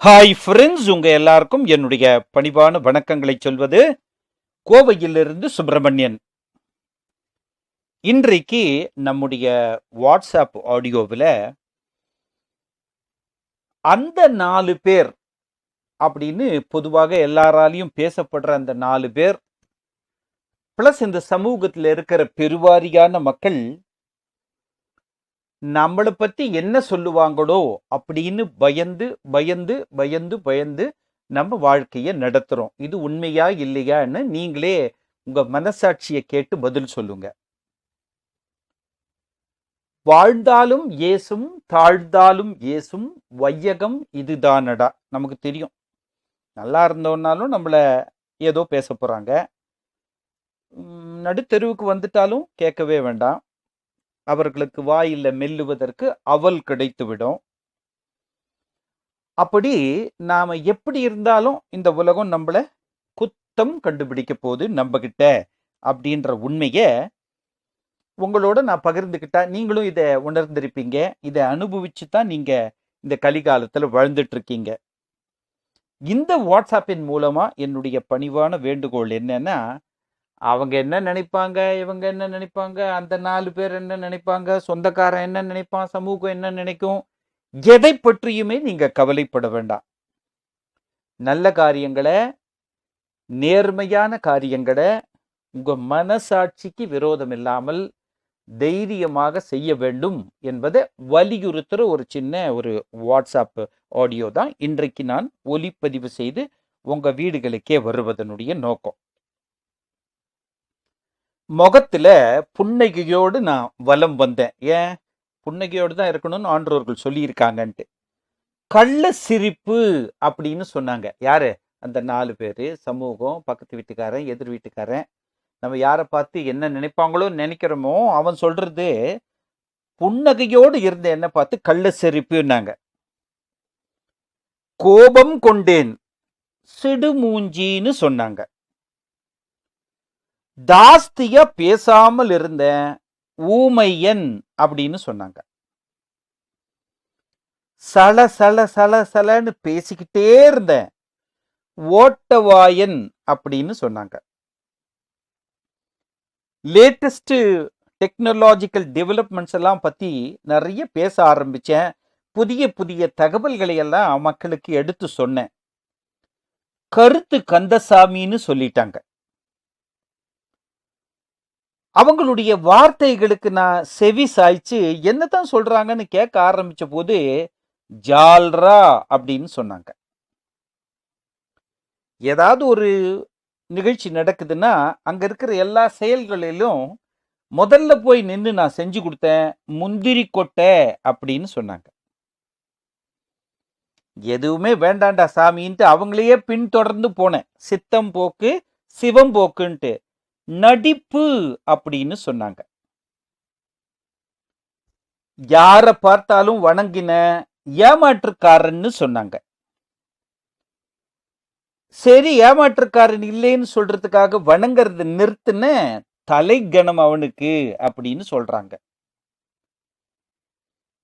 Hi friends உங்க எல்லாருக்கும் என்னுடைய பணிவான வணக்கங்களை சொல்வது கோவையிலிருந்து சுப்பிரமணியன். இன்றைக்கு நம்முடைய வாட்ஸ்அப் ஆடியோவில் அந்த நாலு பேர் அப்படின்னு பொதுவாக எல்லாராலையும் பேசப்படுற அந்த நாலு பேர் ப்ளஸ் இந்த சமூகத்தில் இருக்கிற பெருவாரியான மக்கள் நம்மளை பற்றி என்ன சொல்லுவாங்களோ அப்படின்னு பயந்து பயந்து பயந்து பயந்து நம்ம வாழ்க்கையை நடத்துகிறோம் இது உண்மையா இல்லையான்னு நீங்களே உங்கள் மனசாட்சியை கேட்டு பதில் சொல்லுங்க. வாழ்ந்தாலும் ஏசும் தாழ்ந்தாலும் ஏசும் வையகம் இதுதானடா? நமக்கு தெரியும். நல்லா இருந்தோன்னாலும் நம்மளை ஏதோ பேச போகிறாங்க நடுத்தெருவுக்கு வந்துட்டாலும் கேட்கவே வேண்டாம். அவர்களுக்கு வாயில மெல்லுவதற்கு அவல் கிடைத்துவிடும். அப்படி நாம எப்படி இருந்தாலும் இந்த உலகம் நம்மளை குத்தம் கண்டுபிடிக்க போகுது நம்மகிட்ட அப்படின்ற உண்மையை உங்களோட நான் பகிர்ந்துக்கிட்டா நீங்களும் இதை உணர்ந்திருப்பீங்க. இதை அனுபவிச்சு தான் நீங்க இந்த கலிகாலத்தில் வாழ்ந்துட்டு இருக்கீங்க இந்த வாட்ஸ்அப்பின் மூலமா என்னுடைய பணிவான வேண்டுகோள் என்னன்னா அவங்க என்ன நினைப்பாங்க இவங்க என்ன நினைப்பாங்க அந்த நாலு பேர் என்ன நினைப்பாங்க சொந்தக்காரன் என்ன நினைப்பான் சமூகம் என்ன நினைக்கும் எதை பற்றியுமே நீங்க கவலைப்பட வேண்டாம். நல்ல காரியங்களை நேர்மையான காரியங்களை உங்க மனசாட்சிக்கு விரோதம் இல்லாமல் தைரியமாக செய்ய வேண்டும் என்பதை வலியுறுத்துற ஒரு சின்ன ஒரு வாட்ஸ்அப் ஆடியோ தான் இன்றைக்கு நான் ஒலிப்பதிவு செய்து உங்க வீடுகளுக்கே வருவதனுடைய நோக்கம். முகத்துல புன்னகையோடு நான் வலம் வந்தேன். ஏன்? புன்னகையோடு தான் இருக்கணும்னு ஆன்றோர்கள் சொல்லியிருக்காங்கன்ட்டு. கள்ள சிரிப்பு அப்படின்னு சொன்னாங்க. யாரு? அந்த நாலு பேர் சமூகம் பக்கத்து வீட்டுக்காரன் எதிர் வீட்டுக்காரன். நம்ம யாரை பார்த்து என்ன நினைப்பாங்களோ நினைக்கிறோமோ அவன் சொல்றது புன்னகையோடு இருந்த என்ன பார்த்து கள்ள சிரிப்புன்னாங்க. கோபம் கொண்டேன். சிடுமூஞ்சின்னு சொன்னாங்க. ஜாஸ்தியா பேசாமல் இருந்தேன் ஊமையன் அப்படின்னு சொன்னாங்க. சல சல சல சலன்னு பேசிக்கிட்டே இருந்தேன் ஓட்டவாயன் அப்படின்னு சொன்னாங்க. லேட்டஸ்ட் டெக்னாலஜிக்கல் டெவலப்மெண்ட்ஸ் எல்லாம் பத்தி நிறைய பேச ஆரம்பிச்சேன். புதிய புதிய தகவல்களை எல்லாம் மக்களுக்கு எடுத்து சொன்னேன். கருத்து கந்தசாமின்னு சொல்லிட்டாங்க. அவங்களுடைய வார்த்தைகளுக்கு நான் செவி சாய்ச்சு என்னத்தான் சொல்றாங்கன்னு கேட்க ஆரம்பிச்ச போது ஜால்ரா அப்படின்னு சொன்னாங்க. ஏதாவது ஒரு நிகழ்ச்சி நடக்குதுன்னா அங்க இருக்கிற எல்லா செயல்களிலும் முதல்ல போய் நின்று நான் செஞ்சு கொடுத்தேன் முந்திரி கொட்டை அப்படின்னு சொன்னாங்க. எதுவுமே வேண்டாண்டா சாமின்ட்டு அவங்களையே பின்தொடர்ந்து போனேன். சித்தம் போக்கு சிவம் போக்குன்ட்டு. நடிப்பு அப்படின்னு சொன்னாங்க. யார பார்த்தாலும் வணங்கின ஏமாற்றுக்காரன்னு சொன்னாங்க. சரி ஏமாற்றுக்காரன் இல்லைன்னு சொல்றதுக்காக வணங்குறது தலை கணம் அவனுக்கு அப்படின்னு சொல்றாங்க.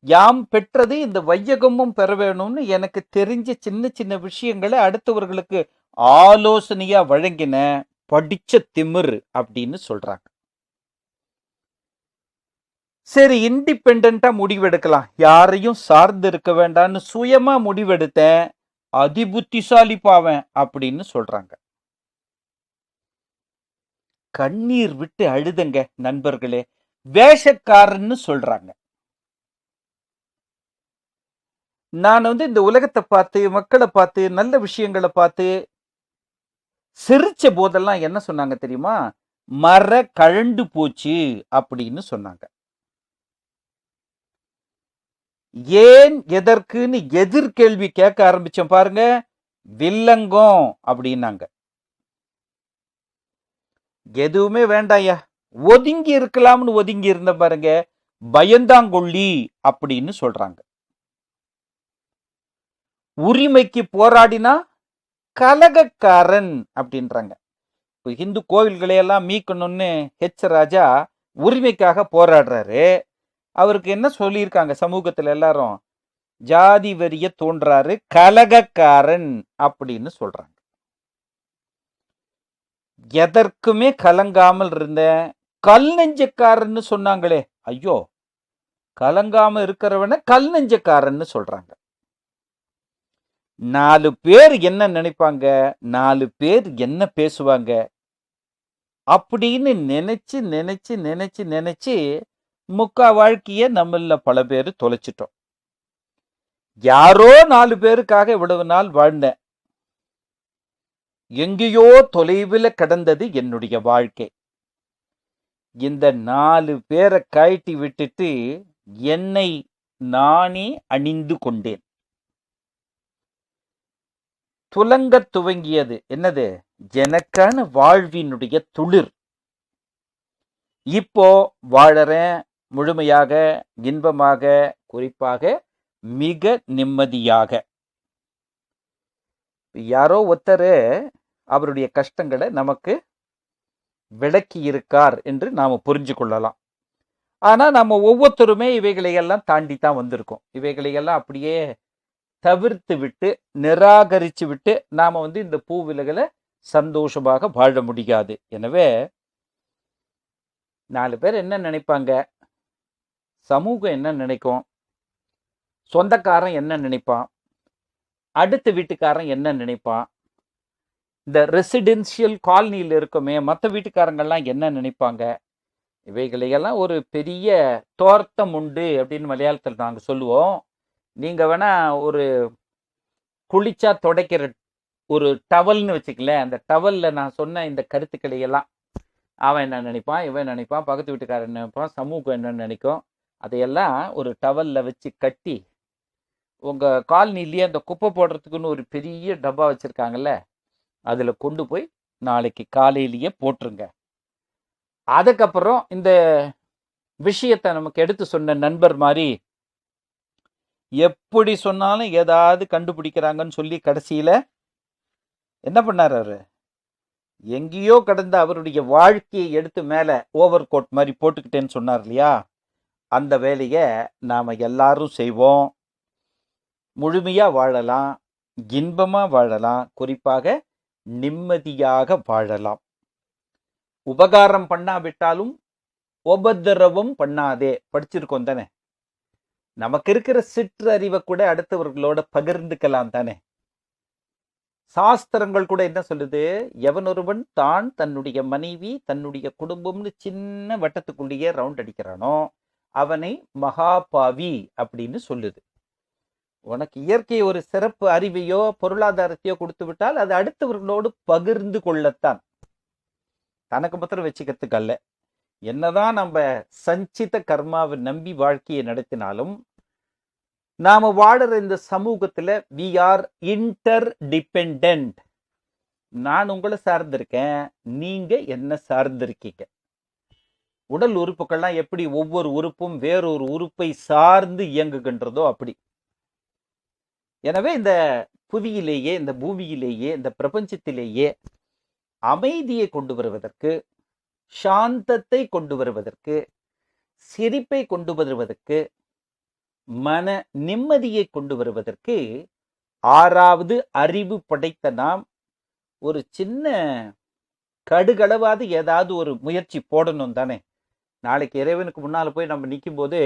யாம் பெற்றது இந்த வையகமும் பெற வேணும்னு எனக்கு தெரிஞ்ச சின்ன சின்ன விஷயங்களை அடுத்தவர்களுக்கு ஆலோசனையா வழங்கின படிச்ச திமிர் அப்படின்னு சொல்றாங்க. சரி இண்டிபெண்டா முடிவெடுக்கலாம். யாரையும் சார்ந்து இருக்க வேண்டாம்னு சுயமா முடிவெடுத்தேன். அதிபுத்திசாலி பாவன் அப்படின்னு சொல்றாங்க. கண்ணீர் விட்டு அழுதுங்க நண்பர்களே. வேஷக்காரன்னு சொல்றாங்க. நான் வந்து இந்த உலகத்தை பார்த்து மக்களை பார்த்து நல்ல விஷயங்களை பார்த்து சிரிச்ச போதெல்லாம் என்ன சொன்னாங்க தெரியுமா? மர கழண்டு போச்சு அப்படின்னு சொன்னாங்க. ஏன் எதற்குன்னு எதிர்கேள்வி கேட்க ஆரம்பிச்சேன் பாருங்க வில்லங்கம் அப்படின்னாங்க. எதுவுமே வேண்டாயா ஒதுங்கி இருக்கலாம்னு ஒதுங்கி இருந்த பாருங்க பயந்தாங்கொள்ளி அப்படின்னு சொல்றாங்க. உரிமைக்கு போராடினா கலகக்காரன் அப்படின்றாங்க. இப்போ ஹிந்து கோவில்களையெல்லாம் மீட்கணும்னு ஹெச் ராஜா உரிமைக்காக போராடுறாரு. அவருக்கு என்ன சொல்லியிருக்காங்க சமூகத்தில் எல்லாரும்? ஜாதி வரிய தோன்றாரு கலகக்காரன் அப்படின்னு சொல்றாங்க. எதற்குமே கலங்காமல் இருந்த கல் நெஞ்சக்காரன்னு சொன்னாங்களே. ஐயோ கலங்காம இருக்கிறவன கல் நெஞ்சக்காரன்னு சொல்றாங்க. நாலு பேர் என்ன நினைப்பாங்க? நாலு பேர் என்ன பேசுவாங்க? அப்படின்னு நினைச்சு நினைச்சு நினைச்சு நினைச்சு முக்கா வாழ்க்கைய நம்மள பல பேர் தொலைச்சிட்டோம். யாரோ நாலு பேருக்காக இவ்வளவு நாள் வாழ்ந்தேன். எங்கேயோ தொலைவில் கடந்தது என்னுடைய வாழ்க்கை. இந்த நாலு பேரை கழட்டி விட்டுட்டு என்னை நானே அணிந்து கொண்டேன். துலங்க துவங்கியது. என்னது? எனக்கான வாழ்வினுடைய துளிர். இப்போ வாழறேன் முழுமையாக இன்பமாக குறிப்பாக மிக நிம்மதியாக. யாரோ ஒருத்தர் அவருடைய கஷ்டங்களை நமக்கு விளக்கி இருக்கார் என்று நாம் புரிஞ்சு கொள்ளலாம். ஆனால் நம்ம ஒவ்வொருத்தருமே இவைகளையெல்லாம் தாண்டி தான் வந்திருக்கோம். இவைகளையெல்லாம் அப்படியே தவிர்த்து விட்டு நிராகரித்து விட்டு நாம் வந்து இந்த பூ விலகலை சந்தோஷமாக வாழ முடியாது. எனவே நாலு பேர் என்ன நினைப்பாங்க? சமூகம் என்ன நினைக்கும்? சொந்தக்காரன் என்ன நினைப்பான்? அடுத்த வீட்டுக்காரன் என்ன நினைப்பான்? இந்த ரெசிடென்ஷியல் காலனியில் இருக்குமே மற்ற வீட்டுக்காரங்கள்லாம் என்ன நினைப்பாங்க? இவைகளையெல்லாம் ஒரு பெரிய தோர்த்தம் உண்டு அப்படின்னு மலையாளத்தில் நாங்கள் சொல்லுவோம். நீங்கள் வேணா ஒரு குளிச்சா துடைக்கிற ஒரு டவல்னு வச்சுக்கலேன் அந்த டவலில் நான் சொன்ன இந்த கருத்துக்களை எல்லாம் அவன் என்ன நினைப்பான் இவன் நினைப்பான் பக்கத்து வீட்டுக்காரன் நினைப்பான் சமூகம் என்ன நினைக்கும் அதையெல்லாம் ஒரு டவலில் வச்சு கட்டி உங்கள் காலனிலேயே அந்த குப்பை போடுறதுக்குன்னு ஒரு பெரிய டப்பா வச்சுருக்காங்கல்ல அதில் கொண்டு போய் நாளைக்கு காலையிலேயே போட்டுருங்க. அதுக்கப்புறம் இந்த விஷயத்தை நமக்கு எடுத்து சொன்ன நண்பர் மாதிரி எப்படி சொன்னாலும் ஏதாவது கண்டுபிடிக்கிறாங்கன்னு சொல்லி கடைசியில் என்ன பண்ணார் அவர்? எங்கேயோ கடந்த அவருடைய வாழ்க்கையை எடுத்து மேலே ஓவர் கோட் மாதிரி போட்டுக்கிட்டேன்னு சொன்னார் இல்லையா? அந்த வேலையை நாம் எல்லாரும் செய்வோம். முழுமையாக வாழலாம். இன்பமாக வாழலாம். குறிப்பாக நிம்மதியாக வாழலாம். உபகாரம் பண்ணாவிட்டாலும் உபதிரவம் பண்ணாதே. படிச்சிருக்கோம் தானே? நமக்கு இருக்கிற சிற்றறிவை கூட அடுத்தவர்களோட பகிர்ந்துக்கலாம் தானே? சாஸ்திரங்கள் கூட என்ன சொல்லுது? எவனொருவன் தான் தன்னுடைய மனைவி தன்னுடைய குடும்பம்னு சின்ன வட்டத்துக்குள்ளேயே ரவுண்ட் அடிக்கிறானோ அவனை மகாபாவி அப்படின்னு சொல்லுது. உனக்கு இயற்கை ஒரு சிறப்பு அறிவையோ பொருளாதாரத்தையோ கொடுத்து விட்டால் அது அடுத்தவர்களோடு பகிர்ந்து கொள்ளத்தான். தனக்கு மாத்திரம் வச்சுக்கிறதுக்கு அல்ல. என்னதான் நம்ம சஞ்சித கர்மாவை நம்பி வாழ்க்கையை நடத்தினாலும் நாம வாடுற இந்த சமூகத்துல வி ஆர் இன்டர் டிபெண்ட் நான் உங்களை சார்ந்திருக்கேன் நீங்க என்ன சார்ந்திருக்கீங்க? உடல் உறுப்புகள்லாம் எப்படி ஒவ்வொரு உறுப்பும் வேறொரு உறுப்பை சார்ந்து இயங்குகின்றதோ அப்படி. எனவே இந்த புவியிலேயே இந்த பூமியிலேயே இந்த பிரபஞ்சத்திலேயே அமைதியை கொண்டு வருவதற்கு சாந்தத்தை கொண்டு வருவதற்கு சிரிப்பை கொண்டு வருவதற்கு மன நிம்மதியை கொண்டு வருவதற்கு ஆறாவது அறிவு படைத்த நாம் ஒரு சின்ன கடுகளவாது ஏதாவது ஒரு முயற்சி போடணும் தானே. நாளைக்கு இறைவனுக்கு முன்னால் போய் நம்ம நிற்கும் போது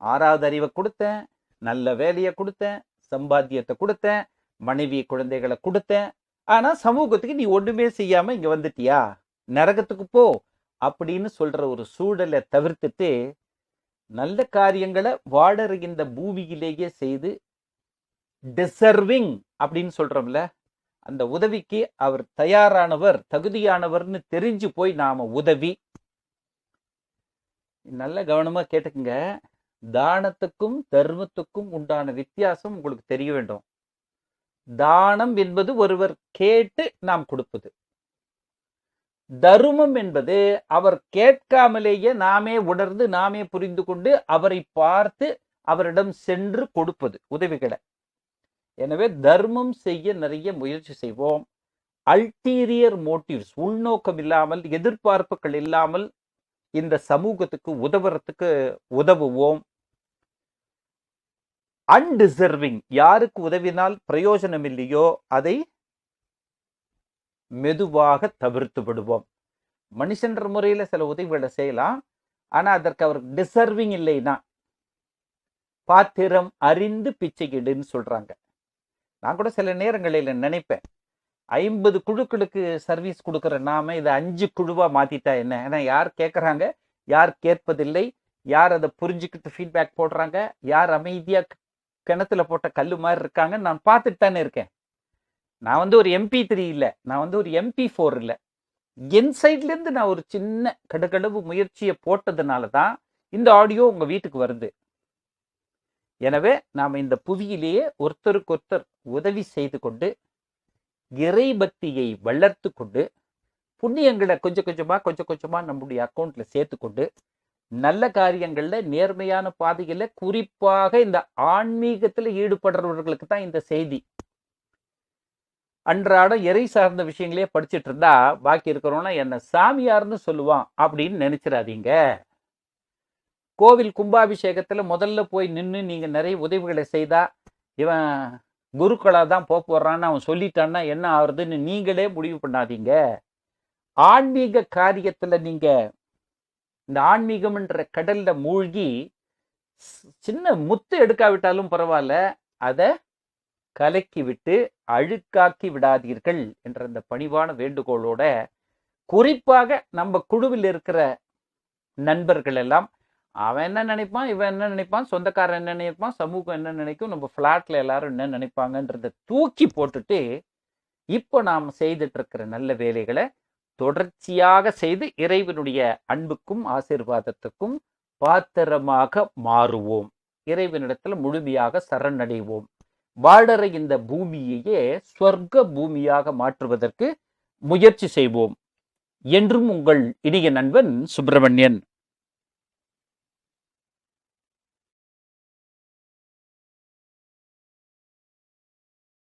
ஆறாவது அறிவை கொடுத்தேன் நல்ல வேலையை கொடுத்தேன் சம்பாத்தியத்தை கொடுத்தேன் மனைவி குழந்தைகளை கொடுத்தேன். ஆனால் சமூகத்துக்கு நீ ஒன்றுமே செய்யாமல் இங்கே வந்துட்டியா? நரகத்துக்கு போ அப்படின்னு சொல்ற ஒரு சூழலை தவிர்த்துட்டு நல்ல காரியங்களை வாழற இந்த பூமியிலேயே செய்து டிசர்விங் அப்படின்னு சொல்றோம்ல அந்த உதவிக்கு அவர் தயாரானவர் தகுதியானவர்னு தெரிஞ்சு போய் நாம உதவி. நல்ல கவனமா கேட்டுக்குங்க. தானத்துக்கும் தர்மத்துக்கும் உண்டான வித்தியாசம் உங்களுக்கு தெரிய வேண்டும். தானம் என்பது ஒருவர் கேட்டு நாம் கொடுப்பது. தருமம் என்பது அவர் கேட்காமலேயே நாமே உணர்ந்து நாமே புரிந்து கொண்டு அவரை பார்த்து அவரிடம் சென்று கொடுப்பது உதவிகளை எனவே தர்மம் செய்ய நிறைய முயற்சி செய்வோம். அல்டீரியர் மோட்டிவ்ஸ் உள்நோக்கம் இல்லாமல் எதிர்பார்ப்புகள் இல்லாமல் இந்த சமூகத்துக்கு உதவுறதுக்கு உதவுவோம். அன்டிசர்விங் யாருக்கு உதவினால் பிரயோஜனம் இல்லையோ அதை மெதுவாக தவிர்த்து விடுவோம். மனுஷன்ற முறையில் சில உதவிகளை செய்யலாம். ஆனால் அதற்கு அவர் டிசர்விங் இல்லைன்னா பாத்திரம் அறிந்து பிச்சைக்கிடுன்னு சொல்கிறாங்க நான் கூட சில நேரங்களில் நினைப்பேன் ஐம்பது குழுக்களுக்கு சர்வீஸ் கொடுக்குற நாம இதை அஞ்சு குழுவாக மாற்றிட்டா என்ன? ஏன்னா யார் கேட்குறாங்க யார் கேட்பதில்லை யார் அதை புரிஞ்சுக்கிட்டு ஃபீட்பேக் போடுறாங்க யார் அமைதியாக கிணத்துல போட்ட கல் மாதிரி இருக்காங்க நான் பார்த்துட்டு தானே இருக்கேன். நான் வந்து ஒரு எம்பி த்ரீ இல்லை. நான் வந்து ஒரு எம்பி ஃபோர் இல்லை. என் சைட்லேருந்து நான் ஒரு சின்ன கடுகளவு முயற்சியை போட்டதுனால தான் இந்த ஆடியோ உங்கள் வீட்டுக்கு வருது. எனவே நாம் இந்த புவியிலேயே ஒருத்தருக்கு ஒருத்தர் உதவி செய்து கொண்டு இறை பக்தியை வளர்த்து கொண்டு புண்ணியங்களை கொஞ்சம் கொஞ்சமாக கொஞ்சம் கொஞ்சமாக நம்முடைய அக்கௌண்ட்டில் சேர்த்து கொண்டு நல்ல காரியங்களில் நேர்மையான பாதையில் குறிப்பாக இந்த ஆன்மீகத்தில் ஈடுபடுறவர்களுக்கு தான் இந்த செய்தி. அன்றாடம் இறை சார்ந்த விஷயங்களே படிச்சுட்டு இருந்தா பாக்கி இருக்கிறோன்னா என்ன சாமியார்னு சொல்லுவான் அப்படின்னு நினைச்சிடாதீங்க. கோவில் கும்பாபிஷேகத்துல முதல்ல போய் நின்று நீங்க நிறைய உதவிகளை செய்தா இவன் குருக்களா தான் போக போகிறான்னு அவன் சொல்லிட்டான்னா என்ன ஆகுறதுன்னு நீங்களே முடிவு பண்ணாதீங்க. ஆன்மீக காரியத்துல நீங்க இந்த ஆன்மீகம்ன்ற கடல்ல மூழ்கி சின்ன முத்து எடுக்காவிட்டாலும் பரவாயில்ல அதை கலக்கி விட்டு அழுக்காக்கி விடாதீர்கள் என்ற அந்த பணிவான வேண்டுகோளோட குறிப்பாக நம்ம குழுவில் இருக்கிற நண்பர்கள் எல்லாம் அவன் என்ன நினைப்பான் இவன் என்ன நினைப்பான் சொந்தக்காரன் என்ன நினைப்பான் சமூகம் என்ன நினைக்கும் நம்ம ஃப்ளாட்ல எல்லாரும் என்ன நினைப்பாங்கன்றத தூக்கி போட்டுட்டு இப்போ நாம் செய்துட்டு இருக்கிற நல்ல வேலைகளை தொடர்ச்சியாக செய்து இறைவனுடைய அன்புக்கும் ஆசீர்வாதத்துக்கும் பாத்திரமாக மாறுவோம். இறைவனிடத்தில் முழுமையாக சரணடைவோம். வாழற இந்த பூமியையே ஸ்வர்க்க பூமியாக மாற்றுவதற்கு முயற்சி செய்வோம். என்றும் உங்கள் இனிய நண்பன் சுப்பிரமணியன்.